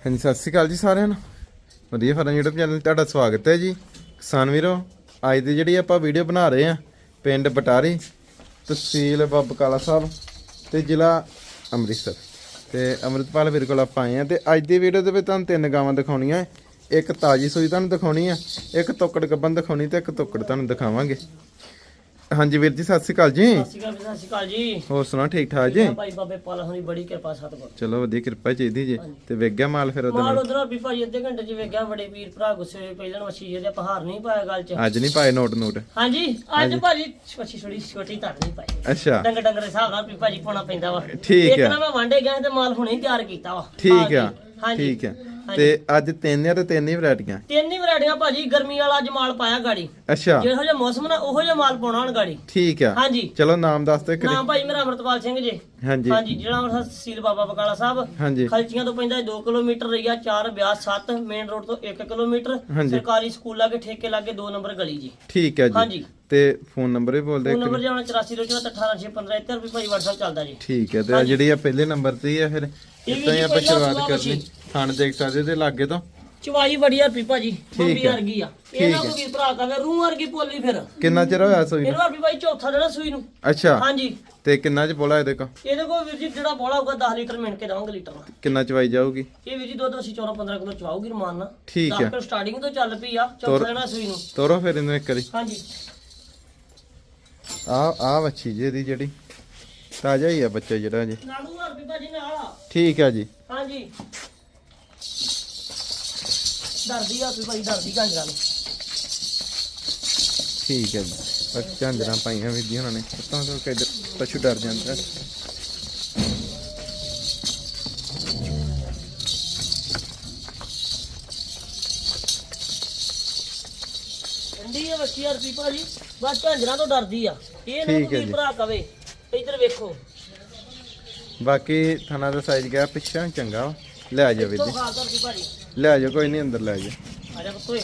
ਹਾਂਜੀ, ਸਤਿ ਸ਼੍ਰੀ ਅਕਾਲ ਜੀ ਸਾਰਿਆਂ ਨੂੰ। ਵਧੀਆ ਫਰਨ YouTube ਚੈਨਲ 'ਤੇ ਤੁਹਾਡਾ ਸਵਾਗਤ ਹੈ ਜੀ। ਕਿਸਾਨ ਵੀਰੋ, ਅੱਜ ਦੀ ਜਿਹੜੀ ਆਪਾਂ ਵੀਡੀਓ ਬਣਾ ਰਹੇ ਆ ਪਿੰਡ ਬਟਾਰੀ, ਤਹਿਸੀਲ ਬੱਬ ਕਾਲਾ ਸਾਹਿਬ ਤੇ ਜ਼ਿਲ੍ਹਾ ਅੰਮ੍ਰਿਤਸਰ। ਤੇ ਅੰਮ੍ਰਿਤਪਾਲ ਵੀਰ ਕੋਲ ਆਪਾਂ ਆਏ ਆ ਤੇ ਅੱਜ ਦੀ ਵੀਡੀਓ ਦੇ ਵਿੱਚ ਤੁਹਾਨੂੰ ਤਿੰਨ ਗਾਵਾਂ ਦਿਖਾਉਣੀਆਂ। ਇੱਕ ਤਾਜੀ ਸੂਈ ਤੁਹਾਨੂੰ ਦਿਖਾਉਣੀ ਆ, ਇੱਕ ਤੋਕੜ ਗੱਬਨ ਦਿਖਾਉਣੀ ਤੇ ਇੱਕ ਤੋਕੜ ਤੁਹਾਨੂੰ ਦਿਖਾਵਾਂਗੇ। ਹਾਂਜੀ ਵੀਰ ਜੀ ਸਤਿ ਸ਼੍ਰੀ ਅਕਾਲ ਜੀ। ਸਤਿ ਸ਼੍ਰੀ ਅਕਾਲ ਸਤਿ ਸ਼੍ਰੀ ਅਕਾਲ ਜੀ। ਹੋਰ ਸੁਣਾ ਠੀਕ ਠਾਕ ਜੀ? ਭਾਈ ਬਾਬੇ ਪਾਲਾ ਹੋਣੀ ਬੜੀ ਕਿਰਪਾ ਸਤਿਗੁਰ। ਚਲੋ ਵਧੀਆ ਕਿਰਪਾ ਚਾਹੀਦੀ ਜੀ। ਤੇ ਵੇਖ ਗਿਆ ਮਾਲ ਫਿਰ ਉਹਦੇ ਮਾਲ ਉਧਰ ਵੀ ਭਾਈ ਅੱਧੇ ਘੰਟੇ ਚ ਵੇਖਿਆ ਬੜੇ ਵੀਰ ਭਰਾ ਗੁੱਸੇ ਹੋਏ ਪਹਿਲਾਂ ਮੱਛੀ ਜਿਹਦੇ ਪਹਾੜ ਨਹੀਂ ਪਾਇਆ ਗੱਲ ਚ। ਅੱਜ ਨਹੀਂ ਪਾਏ ਨੋਟ ਨੋਟ? ਹਾਂਜੀ ਅੱਜ ਭਾਜੀ ਮੱਛੀ ਛੋਟੀ ਛੋਟੀ ਧਰ ਨਹੀਂ ਪਾਈ। ਅੱਛਾ। ਡੰਗ ਡੰਗ ਦੇ ਹਿਸਾਬ ਨਾਲ ਵੀ ਭਾਜੀ ਪਾਉਣਾ ਪੈਂਦਾ ਵਾ। ਠੀਕ ਇੱਕ ਆ। ਨਾ ਮੈਂ ਵਾਂਡੇ ਗਿਆ ਤੇ ਮਾਲ ਹੁਣੇ ਹੀ ਤਿਆਰ ਕੀਤਾ ਵਾ। ਠੀਕ ਆ ਹਾਂਜੀ। ਠੀਕ ਆ। ਤੇ ਅੱਜ ਤਿੰਨ ਆ ਤੇ ਤਿੰਨ ਹੀ ਵੈਰਾਈਟੀਆਂ। ਤਿੰਨ ਹੀ ਵੈਰਾਈਟੀਆਂ ਭਾਜੀ ਗਰਮੀ ਵਾਲਾ ਅੱਜ ਮਾਲ ਪਾਇਆ ਗਾੜੀ। ਅੱਛਾ। ਜਿਹੋ ਜਿਹਾ ਮੌਸਮ ਨਾ ਉਹੋ ਜਿਹਾ ਮਾਲ ਪਾਉਣਾ ਹਣ ਗਾੜੀ। ਠੀਕ ਆ। ਹਾਂਜੀ। ਚਲੋ ਨਾਮ ਦੱਸ ਕਰੀ ਨਾਮ ਭਾਈ ਮੇਰਾ ਅਮਰਤਪਾਲ ਸਿੰਘ ਜੀ। ਹਾਂਜੀ। ਹਾਂਜੀ ਜਿਹੜਾ ਅੰਮ੍ਰਿਤਸਰ ਤਹਿਸੀਲ ਬਾਬਾ ਬਕਾਲਾ ਸਾਹਿਬ। ਖਲਚੀਆਂ ਤੋਂ ਪੈਂਦਾ 2 kilometre Raiya 4 Beas 7 main road ਤੋਂ 1 ਕਿਲੋਮੀਟਰ। ਸਰਕਾਰੀ ਸਕੂਲ ਲਾਗੇ ਠੇਕੇ ਲਾਗੇ 2 ਨੰਬਰ ਗਲੀ ਜੀ। ਠੀਕ ਹੈ ਜੀ। ਹਾਂਜੀ। ਤੇ ਫੋਨ ਨੰਬਰ ਵੀ ਬੋਲ ਦੇ ਫੋਨ ਨੰਬਰ ਜਾਣਾ 8424181615 ਇੱਧਰ ਵੀ ਭਾਈ WhatsApp ਚੱਲਦਾ ਜੀ। ਠੀਕ ਹੈ ਤੇ ਆ ਜਿਹੜੀ ਆ ਪਹਿਲੇ ਨੰਬਰ ਤੇ ਹੀ ਆ ਫਿਰ ਇੱਦਾਂ ਹੀ ਆਪਾਂ ਸ਼ੁਰੂਆਤ ਕਰਨੀ। ਥਣ ਦੇਖ ਸਕਦੇ ਤੇ ਲਾਗੇ ਤੋਂ। ਚਵਾਈ ਬੜੀ ਹਰਪੀ ਭਾਜੀ ਬੰਬੀ। ਵਰਗੀ ਆ। ਠੀਕ ਇਹਨਾਂ ਹੈ। ਕੋ ਵੀ ਭਰਾ ਕਵੇ ਰੂਹ ਵਰਗੀ ਪੋਲੀ ਫਿਰ। ਕਿੰਨਾ ਚਿਰ ਹੋਇਆ ਸੂਈ ਨੂੰ? ਇਹਨੂੰ ਹਰਪੀ ਭਾਈ ਚੌਥਾ ਦੇਣਾ ਸੂਈ ਨੂੰ। ਅੱਛਾ। ਹਾਂਜੀ। ਤੇ ਕਿੰਨਾ ਚ ਬੋਲਾ ਇਹਦੇ ਕੋ ਇਹਦੇ ਕੋਲ ਵੀਰ ਜੀ ਜਿਹੜਾ ਬੋਲਾ ਹੋਊਗਾ 10 ਲੀਟਰ ਮਿਣ ਕੇ ਦਵਾਂਗੇ ਲੀਟਰ ਨਾਲ ਕਿੰਨਾ ਚਵਾਈ ਜਾਊਗੀ? ਇਹ ਵੀਰ ਜੀ ਦੁੱਧ ਅਸੀਂ 14 15 ਕਿਲੋ ਚਵਾਉਗੀ ਰਮਾਨ ਨਾਲ। ਠੀਕ ਹੈ। ਕਿਲੋ ਸਟਾਰਟਿੰਗ ਤੋਂ ਚੱਲ ਪਈ ਆ ਚੌਥਾ ਦੇਣਾ ਸੂਈ ਨੂੰ। ਤੋਰੋ ਫਿਰ ਇਹਨੂੰ ਇੱਕ ਵਾਰੀ। ਹਾਂਜੀ। ਆ ਆ ਵੱਛੀ ਜੀ ਇਹਦੀ ਜਿਹੜੀ। ਤਾਜ਼ਾ ਹੀ ਆ ਬੱਚਾ ਜਿਹੜਾ ਜੀ ਨਾੜੂ ਹਰਪੀ ਭਾਜੀ ਨਾਲ ਆ। ਠੀਕ ਹੈ ਜੀ। ਹਾਂਜੀ। ਡਰਦੀ ਆ ਕੋਈ ਭਾਈ ਡਰਦੀ ਗਾਂਜਰਾਂ ਨੂੰ ਠੀਕ ਹੈ ਜੀ। ਬਸ ਝਾਂਜਰਾਂ ਪਾਈਆਂ ਵੀ ਦੀਆਂ ਉਹਨਾਂ ਨੇ। ਤਾਂ ਤੋਂ ਕਿ ਪਸ਼ੂ ਡਰ ਜਾਂਦਾ ਠੰਡੀ ਆ ਬੱਚੀ ਭਾਜੀ ਬਸ ਝਾਂਜਰਾਂ ਤੋਂ ਡਰਦੀ ਆ। ਇਹ ਨਾ ਠੀਕ ਹੈ ਕੋਈ ਜੀ। ਭਰਾ ਕਵੇ? ਇੱਧਰ ਵੇਖੋ। ਬਾਕੀ ਥਾਣਾ ਦਾ ਸਾਈਜ਼ ਗਿਆ ਪਿੱਛੇ ਚੰਗਾ। ਵਾ। ਲੈ ਜਾ ਵੀਰ ਤੋਂ ਜੀ। ਖਾ ਕਰਦੀ ਭਾਜੀ। ਲੈ ਜਾ ਕੋਈ ਨਹੀਂ ਅੰਦਰ ਲੈ ਜਾ ਆ ਜਾ ਪੁੱਤੋਏ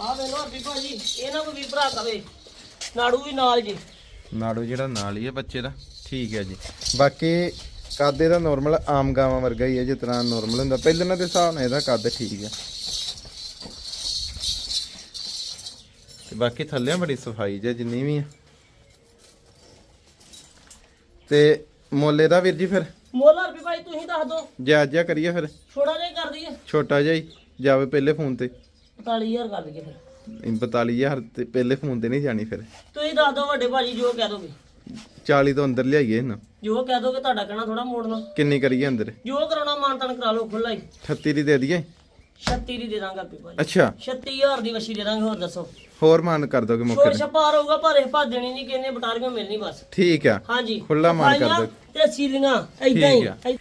ਆ ਵੇਲੋ ਹਰਪੀ ਭਾਜੀ ਇਹ ਨਾ ਕੋਈ ਭਰਾ ਕਵੇ। ਨਾੜੂ ਵੀ ਨਾਲ ਜੀ। ਨਾੜੂ ਜਿਹੜਾ ਨਾਲ ਹੀ ਹੈ ਬੱਚੇ ਦਾ ਠੀਕ ਹੈ ਜੀ। ਬਾਕੀ ਕੱਦ ਇਹਦਾ ਨਾਰਮਲ ਆਮ ਗਾਵਾਂ ਵਰਗਾ ਹੀ ਹੈ ਜਿਸ ਤਰ੍ਹਾਂ ਨਾਰਮਲ ਹੁੰਦਾ। ਪਹਿਲਾਂ ਦੇ ਹਿਸਾਬ ਨਾਲ ਇਹਦਾ ਕੱਦ ਠੀਕ ਹੈ। ਤੇ ਬਾਕੀ ਥੱਲੇ ਬੜੀ ਸਫ਼ਾਈ ਜੇ ਜਿੰਨੀ ਵੀ ਹੈ ਤੇ ਮੋਲੇ ਦਾ ਵੀਰ ਜੀ ਫਿਰ? ਮੁੱਲ ਹਰਪੀ ਭਾਈ ਤੁਸੀਂ ਦੱਸ ਦਿਓ। ਜਾਇਜ਼ ਜਿਹਾ ਕਰੀਏ ਫਿਰ। ਛੋੜਾ ਜਿਹਾ ਹੀ ਕਰ ਦਈਏ। ਛੋਟਾ ਜਿਹਾ ਹੀ। ਜਾਵੇ ਪਹਿਲੇ ਫੋਨ ਤੇ। 45000 ਕਰ ਦਈਏ ਫਿਰ। 42000 ਤੇ ਪਹਿਲੇ ਫੋਨ ਤੇ ਨਹੀਂ ਜਾਣੀ ਫਿਰ। ਤੁਸੀਂ ਦੱਸ ਦਿਓ ਵੱਡੇ ਭਾਜੀ ਜੋ ਕਹਿ ਦੋਗੇ। 40 ਤੋਂ ਅੰਦਰ ਲਿਆਈਏ ਨਾ ਜੋ ਕਹਿ ਦੋਗੇ ਤੁਹਾਡਾ ਕਹਿਣਾ ਥੋੜਾ ਮੋੜਨਾ। ਕਿੰਨੀ ਕਰੀਏ ਅੰਦਰ? ਜੋ ਕਰਾਉਣਾ ਮਾਨਤਨ ਕਰਾ ਲਓ ਖੁੱਲਾ ਹੀ। 38 ਦੀ ਦੇ ਦਈਏ। 36 ਦੀ ਦੇ ਦਾਂਗਾ ਹਰਪੀ ਭਾਜੀ। ਅੱਛਾ। 36000 ਦੀ ਵਸ਼ੀ ਦੇ ਦਾਂਗੇ ਹੋਰ ਦੱਸੋ। ਹੋਰ ਮਾਨ ਕਰ ਦੋਗੇ ਮੌਕੇ ਛੋੜ ਤੇ ਰਹੂਗਾ ਪਰ ਇਹ ਭਾ ਦੇਣੀ ਨਹੀਂ ਕਿੰਨੇ ਬਟਾਰੀਆਂ ਮਿਲਣੀ ਬਸ। ਠੀਕ ਆ। ਹਾਂਜੀ। ਖੁੱਲਾ ਮਾਨ ਕਰ ਦਿਓ। ਤੇ ਸੀਲੀਆਂ ਐਦਾਂ ਹੀ। ਠੀਕ ਆ।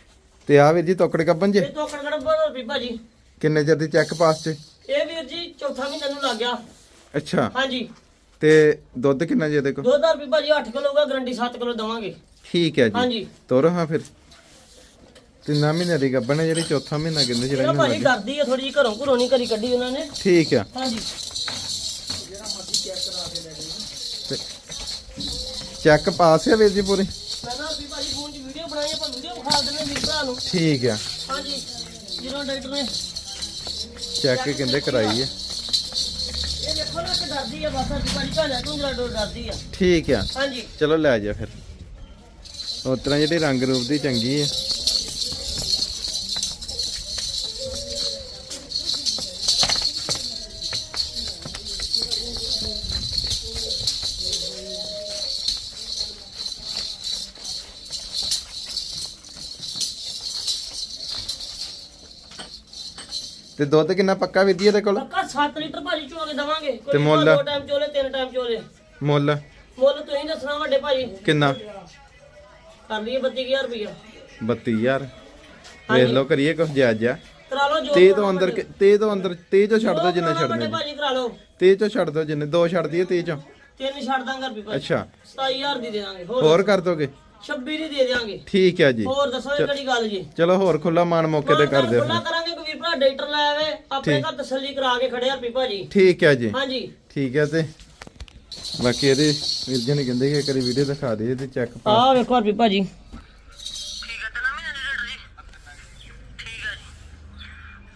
ਤੇ ਆ ਵੀਰ ਜੀ ਤੋਕੜ ਕੱਪਨ ਜੇ? ਇਹ ਤੋਂ ਕੜਕੜ ਬਰ ਵੀ ਭਾਜੀ? ਕਿੰਨੇ ਚਿਰ ਦੀ ਚੈੱਕ ਪਾਸ ਚ ਇਹ ਵੀਰ ਜੀ ਚੌਥਾ ਮਹੀਨਾ ਨੂੰ ਲੱਗ ਗਿਆ। ਅੱਛਾ। ਹਾਂਜੀ। ਤੇ ਦੁੱਧ ਕਿੰਨਾ ਜੇ ਦੇਖੋ 2000 ਰੁਪਏ ਭਾਜੀ 8 ਕਿਲੋ ਹੋਗਾ ਗਰੰਟੀ 7 ਕਿਲੋ ਦਵਾਂਗੇ। ਠੀਕ ਹੈ ਜੀ। ਹਾਂਜੀ। ਤੋਰੋ ਹਾਂ ਫਿਰ। ਤਿੰਨਾਂ ਮਹੀਨੇ ਦੀ ਗੱਬਨ ਹੈ ਜਿਹੜੀ ਚੌਥਾ ਮਹੀਨਾ ਕਹਿੰਦੇ ਜਿਹੜਾ ਇਹਨਾਂ ਭਾਜੀ ਕਰਦੀ ਆ ਥੋੜੀ ਜਿਹੀ ਘਰੋਂ ਘਰੋਂ ਨਹੀਂ ਕਰੀ ਕੱਢੀ ਉਹਨਾਂ ਨੇ। ਠੀਕ ਆ। ਹਾਂਜੀ। ਚੈੱਕ ਪਾਸ ਹੈ ਵੀਰ ਜੀ ਪੂਰੀ? ਮੈਂ ਨਾ ਵੀ ਭਾਜੀ ਫੋਨ 'ਚ ਵੀਡੀਓ ਬਣਾਈ ਆਪਾਂ ਵੀਡੀਓ ਵਿਖਾ ਦਿੰਦੇ ਵੀਰ ਭਰਾ ਨੂੰ। ਠੀਕ ਆ। ਹਾਂਜੀ। ਜਦੋਂ ਡਾਕਟਰ ਨੇ ਚੈੱਕ ਕਹਿੰਦੇ ਕਰਾਈ ਹੈ ਇਹ ਦੇਖੋ ਨਾ ਕਿ ਡਰਦੀ ਆ ਬਸ ਹਰਪੀ ਭਾਜੀ ਭਾਜਾ ਤੂੰ ਜਰਾ ਡਰਦੀ ਆ। ਠੀਕ ਆ। ਹਾਂਜੀ। ਚਲੋ ਲੈ ਜਾ ਫਿਰ। ਉਸ ਤਰ੍ਹਾਂ ਜਿਹੜੀ ਰੰਗ ਰੂਪ ਦੀ ਚੰਗੀ ਹੈ ਤੇ ਦੁੱਧ ਕਿੰਨਾ ਪੱਕਾ ਵਿਧੀ ਇਹਦੇ ਕੋਲ? ਪੱਕਾ 7 ਲੀਟਰ ਭਾਜੀ ਚੋ ਕੇ ਦਵਾਂਗੇ। ਤੇ ਮੁੱਲ? ਦੋ ਟਾਈਮ ਚੋਲੇ ਤਿੰਨ ਟਾਈਮ ਚੋਲੇ। ਮੁੱਲ? ਮੁੱਲ ਤੁਸੀਂ ਦੱਸਣਾ ਵੱਡੇ ਭਾਜੀ। ਕਿੰਨਾ? ਕਰ ਲਈਏ 32000 ਰੁਪਇਆ 32000 ਵੇਖ ਲਓ ਕਰੀਏ ਕੁਝ ਜਾਇਜ਼ ਆ ਕਰਾ ਲਓ ਜੋ ਤੇ ਤੋਂ ਅੰਦਰ ਕਿ- ਤੇ ਤੋਂ ਅੰਦਰ ਤੇ ਚੋਂ ਛੱਡ ਦੋ ਜਿੰਨੇ ਵੱਡੇ ਛੱਡਨੇ ਭਾਜੀ ਕਰਾ ਲਓ। ਤੇ ਚੋਂ ਛੱਡ ਦੋ ਜਿੰਨੇ। ਦੋ ਛੱਡ ਦਈਏ ਤੇ ਚੋਂ। ਤਿੰਨ ਛੱਡ ਦਾਂਗਾ ਰੁਪਏ ਭਾਜੀ। ਅੱਛਾ। 27000 ਦੀ ਦੇ ਦਾਂਗੇ। ਹੋਰ ਹੋਰ ਕਰ ਦੋਗੇ? 26 ਦੀ ਦੇ ਦਿਆਂਗੇ। ਠੀਕ ਹੈ ਜੀ। ਹੋਰ ਦੱਸੋ ਇਹ ਕਿਹੜੀ ਗੱਲ ਜੀ? ਚਲੋ ਹੋਰ ਖੁੱਲਾ ਮਾਨ ਮੌਕੇ ਤੇ ਕਰ ਦਿਓ ਖੁੱਲਾ ਕਰਾਂਗੇ ਕੋਈ ਵੀਰ ਭਰਾ ਡਾਕਟਰ ਲੈ ਆਵੇ ਆਪਣੇ ਘਰ ਤਸੱਲੀ ਕਰਾ ਕੇ ਖੜਿਆ ਹਰਪੀ ਭਾਜੀ ਠੀਕ ਹੈ ਜੀ। ਹਾਂਜੀ। ਠੀਕ ਹੈ ਤੇ ਬਾਕੀ ਇਹਦੇ ਵੀਰ ਜੀ ਨੇ ਕਹਿੰਦੇ ਕਿ ਇੱਕ ਵਾਰੀ ਵੀਡੀਓ ਦਿਖਾ ਦੇ ਤੇ ਚੈੱਕ ਪਾ। ਆਹ ਵੇਖੋ ਹਰਪੀ ਭਾਜੀ ਠੀਕ ਹੈ ਜੀ ਠੀਕ ਹੈ ਜੀ।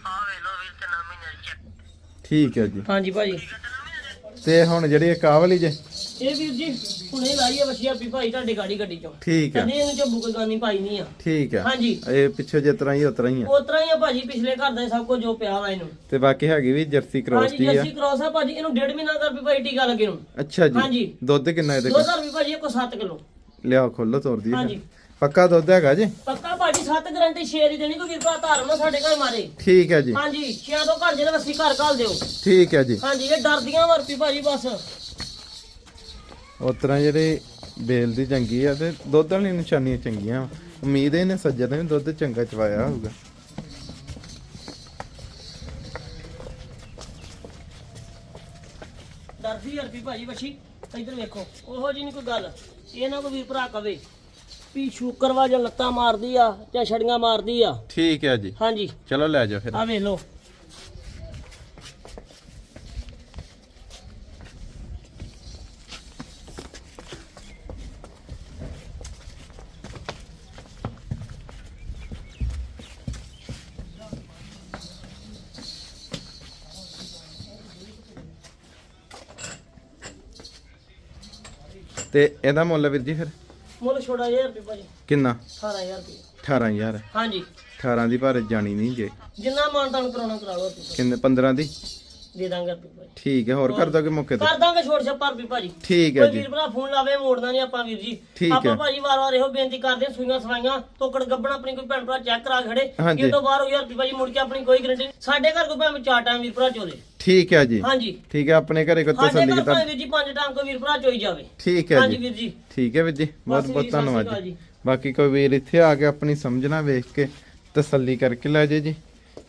ਆ ਵੇ ਲੋ ਵੀਰ ਤੇ ਨਾ ਮਹੀਨੇ ਦੀ ਚੈੱਕ ਠੀਕ ਹੈ ਜੀ। ਹਾਂਜੀ ਭਾਜੀ। ਤੇ ਹੁਣ ਜਿਹੜੀ ਵਾਲੀ ਜੇ ਇਹ ਵੀਰ ਜੀ ਹੁਣੇ ਲਾਈਏ ਵਸੀ ਹਰਪੀ ਭਾਈ ਤੁਹਾਡੀ ਗਾੜੀ ਗੱਡੀ ਚੋਂ। ਠੀਕ ਹੈ ਕਦੇ ਇਹਨੂੰ ਝੱਬੂ ਕੋਈ ਗਾਨੀ ਪਾਈ ਨਹੀਂ ਆ। ਠੀਕ ਹੈ ਹਾਂਜੀ। ਇਹ ਪਿੱਛੇ ਜਿਸ ਤਰ੍ਹਾਂ ਹੀ ਉਸ ਤਰ੍ਹਾਂ ਹੀ ਆ। ਉਤਰਾ ਹੀ ਆ ਭਾਜੀ ਪਿਛਲੇ ਘਰ ਦਾ ਹੀ ਸਭ ਕੁਝ ਜੋ ਪਿਆ ਵਾ ਇਹਨੂੰ। ਤੇ ਬਾਕੀ ਹੈਗੀ ਵੀ ਜਰਸੀ ਕ੍ਰੋਸ ਹਾਂਜੀ ਦੀ ਆ। ਜੱਸੀ ਕ੍ਰੋਸ ਆ ਭਾਜੀ ਇਹਨੂੰ ਡੇਢ ਮਹੀਨਾ ਕਰ ਵੀ ਭਾਈ ਟੀਕਾ ਲੱਗੇ ਨੂੰ। ਅੱਛਾ ਜੀ। ਹਾਂਜੀ। ਦੁੱਧ ਕਿੰਨਾ ਇਹਦੇ ਦੋ ਕੋਲ ਹਜ਼ਾਰ ਵੀ ਭਾਜੀ ਕੋ 7 ਕਿਲੋ। ਲਿਆਓ ਖੋਲੋ ਤੋਰ ਦੀ ਹਾਂਜੀ। ਪੱਕਾ ਦੁੱਧ ਹੈਗਾ ਜੀ? ਪੱਕਾ ਭਾਜੀ 7 ਗਰੰਟੀ 6 ਦੀ ਦੇਣੀ ਕੋਈ ਵੀਰ ਭਰਾ ਧਾਰਨ ਨਾ ਸਾਡੇ ਘਰ ਮਾਰੇ। ਠੀਕ ਹੈ ਜੀ। ਹਾਂਜੀ 6 ਤੋਂ ਘਰ ਜਿਹੜੇ ਵਸੀ ਘਰ ਘਾਲ ਦਿਓ। ਠੀਕ ਹੈ ਜੀ। ਹਾਂਜੀ ਇਹ ਡਰਦੀਆਂ ਵਰਪੀ ਭਾਜੀ ਬਸ। ਉਸ ਤਰ੍ਹਾਂ ਜਿਹੜੇ ਬੇਲ ਦੀ ਚੰਗੀ ਆ ਤੇ ਦੁੱਧ ਵਾਲੀ ਨਿਸ਼ਾਨੀਆਂ ਚੰਗੀਆਂ। ਉਮੀਦ ਹੈ ਇਹਨੇ ਸੱਜਣ ਨੇ ਦੁੱਧ ਚੰਗਾ ਚਵਾਇਆ ਹੋਊਗਾ। ਡਰਦੀ ਵਰਪੀ ਭਾਜੀ ਵਸੀ ਇੱਧਰ ਵੇਖੋ ਉਹੋ ਜੀ ਨਹੀਂ ਕੋਈ ਗੱਲ। ਇਹ ਨਾ ਕੋਈ ਵੀਰ ਭਰਾ ਕਵੇ ਵੀ ਸ਼ੂਕਰਵਾ ਜਾਂ ਲੱਤਾਂ ਮਾਰਦੀ ਆ ਜਾਂ ਛੜੀਆਂ ਮਾਰਦੀ ਆ। ਠੀਕ ਹੈ ਜੀ। ਹਾਂਜੀ। ਚਲੋ ਲੈ ਜਾਓ ਫਿਰ। ਆ ਵੇਖ ਲਓ। ਤੇ ਇਹਦਾ ਮੁੱਲ ਵੀਰ ਜੀ ਫਿਰ? ਮੁੱਲ ਛੋੜਾ ਜਿਹਾ ਰੁਪਏ ਭਾਜੀ। ਕਿੰਨਾ? 18000 ਰੁਪਏ। 18000 ਹਾਂਜੀ। 18 ਦੀ ਪਰ ਜਾਣੀ ਨਹੀਂ ਜੇ। ਜਿੰਨਾ ਮਾਨਤਾਨ ਕਰਾਉਣਾ ਕਰਾ ਲਓ ਕਿੰਨੇ? 15 ਦੀ? ਦੇ ਦਾਂਗੇ ਰੁਪਏ ਭਾਜੀ। ਠੀਕ ਹੈ ਹੋਰ ਕਰ ਦੋਗੇ ਮੌਕੇ ਤੇ? ਕਰ ਦਾਂਗੇ ਛੋੜ ਛੱਪਾ ਰੁਪਏ ਭਾਜੀ। ਠੀਕ ਹੈ ਕੋਈ ਜੀ। ਵੀਰ ਭਰਾ ਫੋਨ ਲਾਵੇ ਮੋੜਨਾ ਨਹੀਂ ਆਪਾਂ ਵੀਰ ਜੀ। ਠੀਕ ਆਪਾਂ। ਭਾਜੀ ਵਾਰ-ਵਾਰ ਇਹੋ ਬੇਨਤੀ ਕਰਦੇ ਹਾਂ, ਸੂਈਆਂ ਸਵਾਈਆਂ ਤੋਕੜ ਗੱਬਣ ਆਪਣੀ ਕੋਈ ਭੈਣ ਭਰਾ ਚੈੱਕ ਕਰਾ ਕੇ ਖੜੇ। ਹਾਂਜੀ। ਇਹ ਤੋਂ ਬਾਹਰ ਹੋ ਗਿਆ ਰੁਪਏ ਭਾਜੀ ਮੁੜ ਕੇ ਆਪਣੀ ਕੋਈ ਗਰੰਟੀ ਸਾਡੇ ਘਰ ਕੋਈ ਭਾਵੇਂ ਚਾਰ ਟਾਈਮ ਵੀਰ ਭਰਾ ਚੋਲੇ ਠੀਕ ਹੈ ਜੀ। ਹਾਂਜੀ। ਠੀਕ ਹੈ ਆਪਣੇ ਘਰੇ ਸਾਡੇ ਤਸੱਲੀ ਘਰ ਕੀਤਾ ਭਾਵੇਂ ਵੀਰ ਜੀ ਪੰਜ ਟਾਈਮ ਕੋਈ ਵੀਰ ਭਰਾ ਚੋਈ ਜਾਵੇ। ਠੀਕ ਹੈ ਹਾਂਜੀ ਜੀ ਵੀਰ ਜੀ। ਠੀਕ ਹੈ ਵੀਰ ਜੀ ਬਹੁਤ ਵੀਰ ਬਹੁਤ ਜੀ, ਸਤਿ ਸ਼੍ਰੀ ਧੰਨਵਾਦ ਅਕਾਲ ਜੀ। ਜੀ। ਬਾਕੀ ਕੋਈ ਵੀਰ ਇੱਥੇ ਆ ਕੇ ਆਪਣੀ ਸਮਝਣਾ ਵੇਖ ਕੇ ਤਸੱਲੀ ਕਰਕੇ ਲੈ ਜੇ ਜੀ।